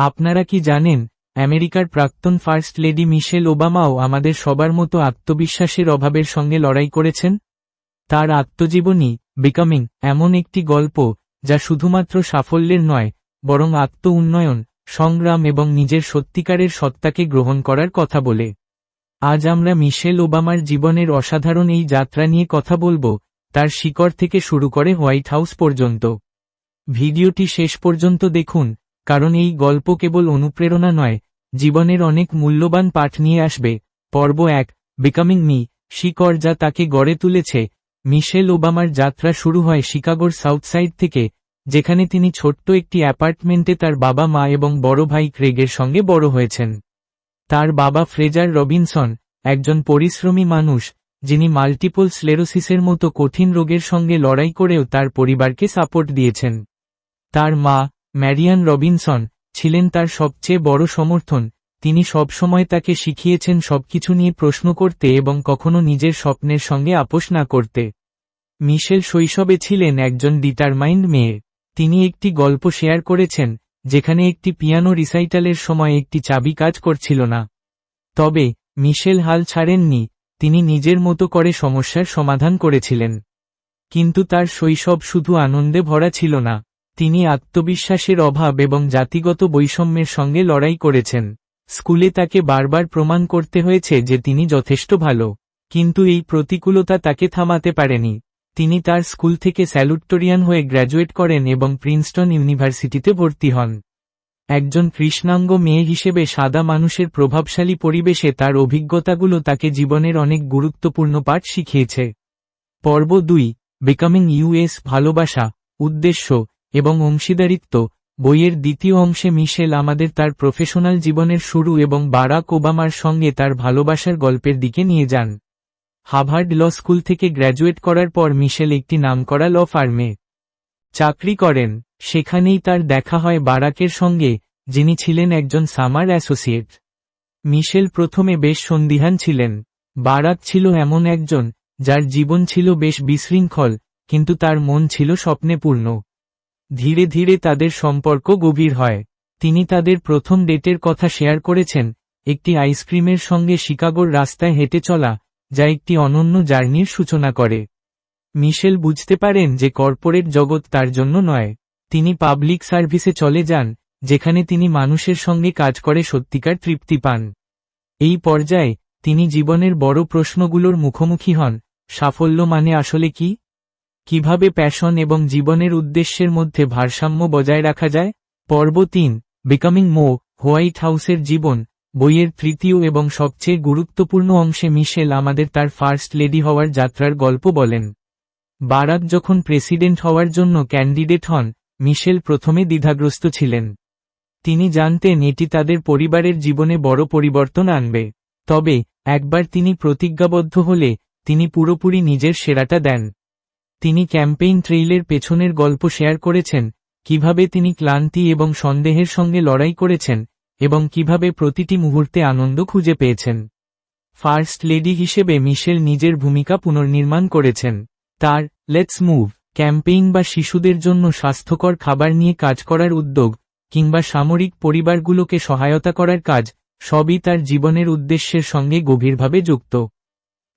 আপনারা কি জানেন, আমেরিকার প্রাক্তন ফার্স্ট লেডি মিশেল ওবামাও আমাদের সবার মতো আত্মবিশ্বাসের অভাবের সঙ্গে লড়াই করেছেন? তার আত্মজীবনী, বিকামিং, এমন একটি গল্প, যা শুধুমাত্র সাফল্যের নয়, বরং আত্ম উন্নয়ন, সংগ্রাম এবং নিজের সত্যিকারের সত্তাকে গ্রহণ করার কথা বলে। আজ আমরা মিশেল ওবামার জীবনের অসাধারণ এই যাত্রা নিয়ে কথা বলব, তার শিকড় থেকে শুরু করে হোয়াইট হাউস পর্যন্ত। ভিডিওটি শেষ পর্যন্ত দেখুন কারণ এই গল্প কেবল অনুপ্রেরণা নয়, জীবনের অনেক মূল্যবান পাঠ নিয়ে আসবে। পর্ব এক বিকামিং মি শিকর যা তাকে গড়ে তুলেছে। মিশেল ওবামার যাত্রা শুরু হয় শিকাগোর সাউথ সাইড থেকে, যেখানে তিনি ছোট্ট একটি অ্যাপার্টমেন্টে তার বাবা মা এবং বড় ভাই ক্রেগের সঙ্গে বড় হয়েছেন। তার বাবা ফ্রেজার রবিনসন, একজন পরিশ্রমী মানুষ, যিনি মাল্টিপল স্লেরোসিসের মতো কঠিন রোগের সঙ্গে লড়াই করেও তার পরিবারকে সাপোর্ট দিয়েছেন। তার মা ম্যারিয়ান রবিনসন ছিলেন তার সবচেয়ে বড় সমর্থন। তিনি সবসময় তাকে শিখিয়েছেন সবকিছু নিয়ে প্রশ্ন করতে এবং কখনো নিজের স্বপ্নের সঙ্গে আপোষ না করতে। মিশেল শৈশবে ছিলেন একজন ডিটারমাইন্ড মেয়ে। তিনি একটি গল্প শেয়ার করেছেন, যেখানে একটি পিয়ানো রিসাইটালের সময় একটি চাবি কাজ করছিল না। তবে, মিশেল হাল ছাড়েননি, তিনি নিজের মতো করে সমস্যার সমাধান করেছিলেন। কিন্তু তার শৈশব শুধু আনন্দে ভরা ছিল না। তিনি আত্মবিশ্বাসের অভাব এবং জাতিগত বৈষম্যের সঙ্গে লড়াই করেছেন। স্কুলে তাকে বারবার প্রমাণ করতে হয়েছে যে তিনি যথেষ্ট ভালো, কিন্তু এই প্রতিকূলতা তাকে থামাতে পারেনি। তিনি তার স্কুল থেকে স্যালুট্টোরিয়ান হয়ে গ্র্যাজুয়েট করেন এবং প্রিন্সটন ইউনিভার্সিটিতে ভর্তি হন। একজন কৃষ্ণাঙ্গ মেয়ে হিসেবে সাদা মানুষের প্রভাবশালী পরিবেশে তার অভিজ্ঞতাগুলো তাকে জীবনের অনেক গুরুত্বপূর্ণ পাঠ শিখিয়েছে। পর্ব দুই বিকামিং ইউএস ভালোবাসা, উদ্দেশ্য এবং অংশীদারিত্ব, বইয়ের দ্বিতীয় অংশে মিশেল আমাদের তার প্রফেশনাল জীবনের শুরু এবং বারাক ওবামার সঙ্গে তার ভালোবাসার গল্পের দিকে নিয়ে যান। হাভার্ড ল স্কুল থেকে গ্র্যাজুয়েট করার পর মিশেল একটি নামকরা ল ফার্মে চাকরি করেন। সেখানেই তার দেখা হয় বারাকের সঙ্গে, যিনি ছিলেন একজন সামার অ্যাসোসিয়েট। মিশেল প্রথমে বেশ সন্দিহান ছিলেন। বারাক ছিল এমন একজন, যার জীবন ছিল বেশ বিশৃঙ্খল, কিন্তু তার মন ছিল স্বপ্নে পূর্ণ ধীরে ধীরে তাদের সম্পর্ক গভীর হয়। তিনি তাদের প্রথম ডেটের কথা শেয়ার করেছেন, একটি আইসক্রিমের সঙ্গে শিকাগোর রাস্তায় হেঁটে চলা, যা একটি অনন্য জার্নির সূচনা করে। মিশেল বুঝতে পারেন যে কর্পোরেট জগৎ তার জন্য নয়। তিনি পাবলিক সার্ভিসে চলে যান, যেখানে তিনি মানুষের সঙ্গে কাজ করে সত্যিকার তৃপ্তি পান। এই পর্যায়ে, তিনি জীবনের বড় প্রশ্নগুলোর মুখোমুখি হন, সাফল্য মানে আসলে কি? কীভাবে প্যাশন এবং জীবনের উদ্দেশ্যের মধ্যে ভারসাম্য বজায় রাখা যায়? পর্ব তিন বিকামিং মো হোয়াইট হাউসের জীবন, বইয়ের তৃতীয় এবং সবচেয়ে গুরুত্বপূর্ণ অংশে মিশেল আমাদের তার ফার্স্ট লেডি হওয়ার যাত্রার গল্প বলেন। বারাক যখন প্রেসিডেন্ট হওয়ার জন্য ক্যান্ডিডেট হন, মিশেল প্রথমে দ্বিধাগ্রস্ত ছিলেন। তিনি জানতেন এটি তাদের পরিবারের জীবনে বড় পরিবর্তন আনবে। তবে, একবার তিনি প্রতিজ্ঞাবদ্ধ হলে, তিনি পুরোপুরি নিজের সেরাটা দেন। তিনি ক্যাম্পেইন ট্রেইলের পেছনের গল্প শেয়ার করেছেন, কীভাবে তিনি ক্লান্তি এবং সন্দেহের সঙ্গে লড়াই করেছেন, এবং কীভাবে প্রতিটি মুহূর্তে আনন্দ খুঁজে পেয়েছেন। ফার্স্ট লেডি হিসেবে মিশেল নিজের ভূমিকা পুনর্নির্মাণ করেছেন। তার লেটস মুভ ক্যাম্পেইন বা শিশুদের জন্য স্বাস্থ্যকর খাবার নিয়ে কাজ করার উদ্যোগ, কিংবা সামরিক পরিবারগুলোকে সহায়তা করার কাজ, সবই তার জীবনের উদ্দেশ্যের সঙ্গে গভীরভাবে যুক্ত।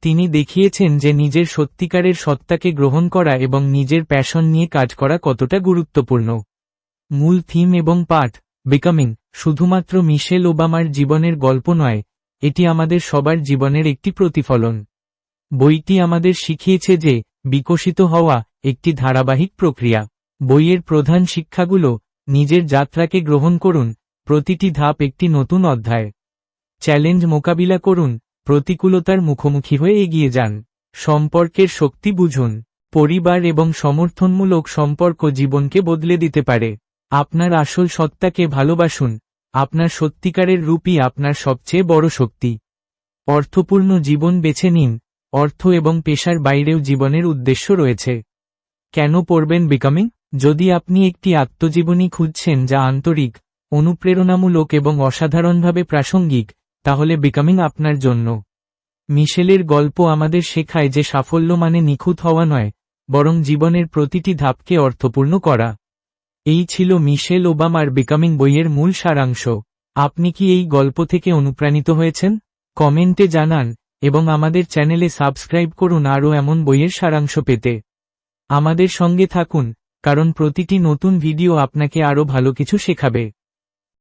তিনি দেখিয়েছেন যে নিজের সত্যিকারের সত্তাকে গ্রহণ করা এবং নিজের প্যাশন নিয়ে কাজ করা কতটা গুরুত্বপূর্ণ। মূল থিম এবং পাঠ বিকামিং শুধুমাত্র মিশেল ওবামার জীবনের গল্প নয়, এটি আমাদের সবার জীবনের একটি প্রতিফলন। বইটি আমাদের শিখিয়েছে যে, বিকশিত হওয়া একটি ধারাবাহিক প্রক্রিয়া। বইয়ের প্রধান শিক্ষাগুলো, নিজের যাত্রাকে গ্রহণ করুন, প্রতিটি ধাপ একটি নতুন অধ্যায়। চ্যালেঞ্জ মোকাবিলা করুন প্রতিকূলতার মুখোমুখি হয়ে এগিয়ে যান। সম্পর্কের শক্তি বুঝুন। পরিবার এবং সমর্থনমূলক সম্পর্ক জীবনকে বদলে দিতে পারে। আপনার আসল সত্তাকে ভালোবাসুন। আপনার সত্যিকারের রূপই আপনার সবচেয়ে বড় শক্তি। অর্থপূর্ণ জীবন বেছে নিন। অর্থ এবং পেশার বাইরেও জীবনের উদ্দেশ্য রয়েছে। কেন পড়বেন বিকামিং? যদি আপনি একটি আত্মজীবনী খুঁজছেন যা আন্তরিক, অনুপ্রেরণামূলক এবং অসাধারণভাবে প্রাসঙ্গিক তাহলে বিকামিং আপনার জন্য। মিশেলের গল্প আমাদের শেখায় যে সাফল্য মানে নিখুঁত হওয়া নয়, বরং জীবনের প্রতিটি ধাপকে অর্থপূর্ণ করা। এই ছিল মিশেল ওবামার বিকামিং বইয়ের মূল সারাংশ। আপনি কি এই গল্প থেকে অনুপ্রাণিত হয়েছেন? কমেন্টে জানান, এবং আমাদের চ্যানেলে সাবস্ক্রাইব করুন আরও এমন বইয়ের সারাংশ পেতে। আমাদের সঙ্গে থাকুন, কারণ প্রতিটি নতুন ভিডিও আপনাকে আরও ভালো কিছু শেখাবে।